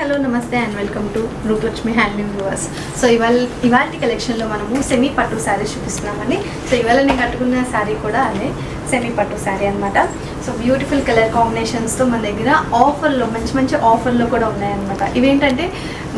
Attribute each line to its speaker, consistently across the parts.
Speaker 1: Hello namaste and welcome to Rupalakshmi handloom viewers. So ఇవాళ ఇవాళ కలెక్షన్లో మనము సెమీ పట్టు శారీ చూపిస్తున్నామండి. సో ఇవాళ నేను కట్టుకున్న శారీ కూడా అదే సెమీ పట్టు శారీ అనమాట సో బ్యూటిఫుల్ కలర్ కాంబినేషన్స్తో మన దగ్గర ఆఫర్లో మంచి మంచి ఆఫర్లో కూడా ఉన్నాయన్నమాట. ఇవేంటంటే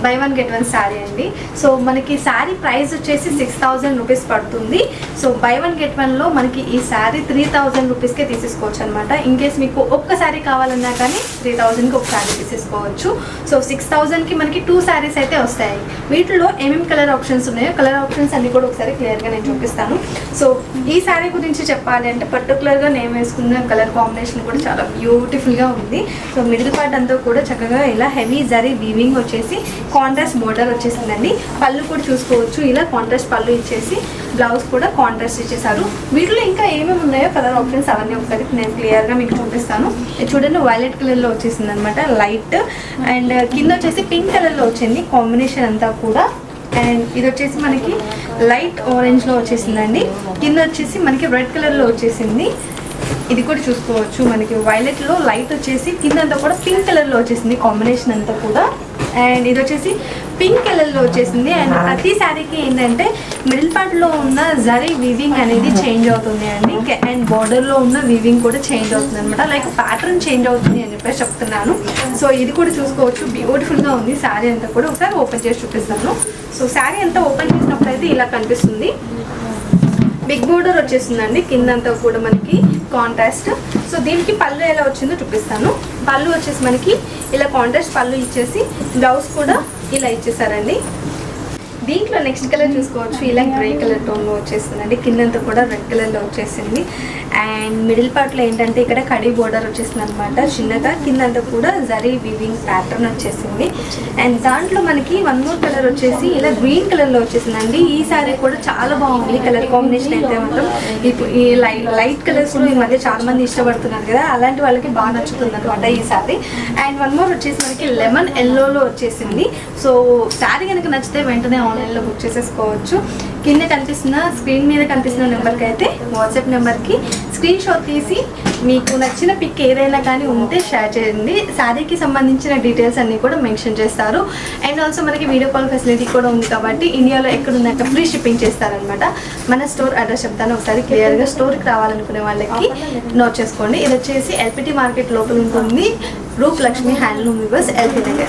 Speaker 1: buy one get one sari అండి. సో మనకి శారీ ప్రైస్ వచ్చేసి సిక్స్ థౌజండ్ రూపీస్ పడుతుంది. సో బై వన్ గెట్ వన్లో మనకి ఈ శారీ త్రీ థౌజండ్ రూపీస్కే తీసేసుకోవచ్చు అనమాట ఇన్ కేస్ మీకు ఒక్క శారీ కావాలన్నా కానీ త్రీ థౌజండ్కి ఒక శారీ తీసేసుకోవచ్చు. సో సిక్స్ థౌజండ్కి మనకి టూ శారీస్ అయితే వస్తాయి. వీటిలో ఏమేమి కలర్ ఆప్షన్స్ ఉన్నాయో కలర్ ఆప్షన్స్ అన్ని కూడా ఒకసారి క్లియర్గా నేను చూపిస్తాను. సో ఈ శారీ గురించి చెప్పాలి అంటే పర్టికులర్గా నేను వేసుకున్న కలర్ కాంబినేషన్ కూడా చాలా బ్యూటిఫుల్గా ఉంది. సో మిడిల్ పార్ట్ అంతా కూడా చక్కగా ఇలా హెవీ జరీ వీవింగ్ వచ్చేసి కాంట్రాస్ట్ బోర్డర్ వచ్చేసిందండి. పళ్ళు కూడా చూసుకోవచ్చు. ఇలా కాంట్రాస్ట్ పళ్ళు ఇచ్చేసి బ్లౌజ్ కూడా కాంట్రాస్ట్ ఇచ్చేసారు. వీటిలో ఇంకా ఏమేమి ఉన్నాయో కలర్ ఆప్షన్స్ అవన్నీ ఒకసారి నేను క్లియర్గా మీకు చూపిస్తాను. ఇది చూడండి వైలెట్ కలర్లో వచ్చేసింది అనమాట లైట్ అండ్ కింద వచ్చేసి పింక్ కలర్లో వచ్చింది కాంబినేషన్ అంతా కూడా. అండ్ ఇది వచ్చేసి మనకి లైట్ ఆరెంజ్లో వచ్చేసిందండి. కింద వచ్చేసి మనకి రెడ్ కలర్లో వచ్చేసింది. ఇది కూడా చూసుకోవచ్చు మనకి. వైలెట్లో లైట్ వచ్చేసి కింద అంతా కూడా పింక్ కలర్లో వచ్చేసింది కాంబినేషన్ అంతా కూడా. అండ్ ఇది వచ్చేసి పింక్ కలర్లో వచ్చేసింది. అండ్ ప్రతి శారీకి ఏంటంటే మిడిల్ పార్ట్లో ఉన్న జరీ వీవింగ్ అనేది చేంజ్ అవుతుంది అండి. అండ్ బార్డర్లో ఉన్న వీవింగ్ కూడా చేంజ్ అవుతుంది అనమాట లైక్ ప్యాటర్న్ చేంజ్ అవుతుంది అని చెప్పేసి చెప్తున్నాను. సో ఇది కూడా చూసుకోవచ్చు. బ్యూటిఫుల్గా ఉంది. శారీ అంతా కూడా ఒకసారి ఓపెన్ చేసి చూపిస్తాను. సో శారీ అంతా ఓపెన్ చేసినప్పుడు అయితే ఇలా కనిపిస్తుంది. బిగ్ బోర్డర్ వచ్చేసిందండి. కిందంతా కూడా మనకి కాంట్రాస్ట్ సో దీనికి పళ్ళు ఎలా వచ్చిందో చూపిస్తాను. పళ్ళు వచ్చేసి మనకి ఇలా కాంట్రాస్ట్ పళ్ళు ఇచ్చేసి బ్లౌజ్ కూడా ఇలా ఇచ్చేసారండి. దీంట్లో నెక్స్ట్ కలర్ చూసుకోవచ్చు. ఇలా గ్రే కలర్ టోన్లో వచ్చేస్తుందండి. కిందంతా కూడా రెడ్ కలర్లో వచ్చేసింది. అండ్ మిడిల్ పార్ట్లో ఏంటంటే ఇక్కడ కడి బోర్డర్ వచ్చేసింది అనమాట చిన్నగా కిందంతా కూడా జరీ వివింగ్ ప్యాటర్న్ వచ్చేసింది. అండ్ దాంట్లో మనకి వన్ మోర్ కలర్ వచ్చేసి ఇలా గ్రీన్ కలర్లో వచ్చేసిందండి. ఈ సారీ కూడా చాలా బాగుంది. కలర్ కాంబినేషన్ అయితే మాత్రం ఇప్పుడు ఈ లైట్ లైట్ కలర్స్ ఈ మధ్య చాలా మంది ఇష్టపడుతున్నారు కదా. అలాంటి వాళ్ళకి బాగా నచ్చుతుంది అనమాట ఈ సారీ అండ్ వన్ మోర్ వచ్చేసి మనకి లెమన్ ఎల్లోలో వచ్చేసింది. సో శారీ కనుక నచ్చితే వెంటనే ఆన్లైన్లో బుక్ చేసేసుకోవచ్చు. కింద కనిపిస్తున్న స్క్రీన్ మీద కనిపిస్తున్న నెంబర్కి అయితే వాట్సాప్ నెంబర్కి స్క్రీన్ షాట్ తీసి మీకు నచ్చిన పిక్ ఏదైనా కానీ ఉంటే షేర్ చేయండి. శారీకి సంబంధించిన డీటెయిల్స్ అన్నీ కూడా మెన్షన్ చేస్తారు. అండ్ ఆల్సో మనకి వీడియో కాల్ ఫెసిలిటీ కూడా ఉంది కాబట్టి ఇండియాలో ఎక్కడున్నాక ఫ్రీ షిప్పింగ్ చేస్తారనమాట మన స్టోర్ అడ్రస్ చెప్తాను ఒకసారి క్లియర్గా. స్టోర్కి రావాలనుకునే వాళ్ళకి నోట్ చేసుకోండి. ఇది వచ్చేసి ఎల్పిటి మార్కెట్ లోపల ఉంటుంది. Roop Lakshmi handloom weavers LP దగ్గర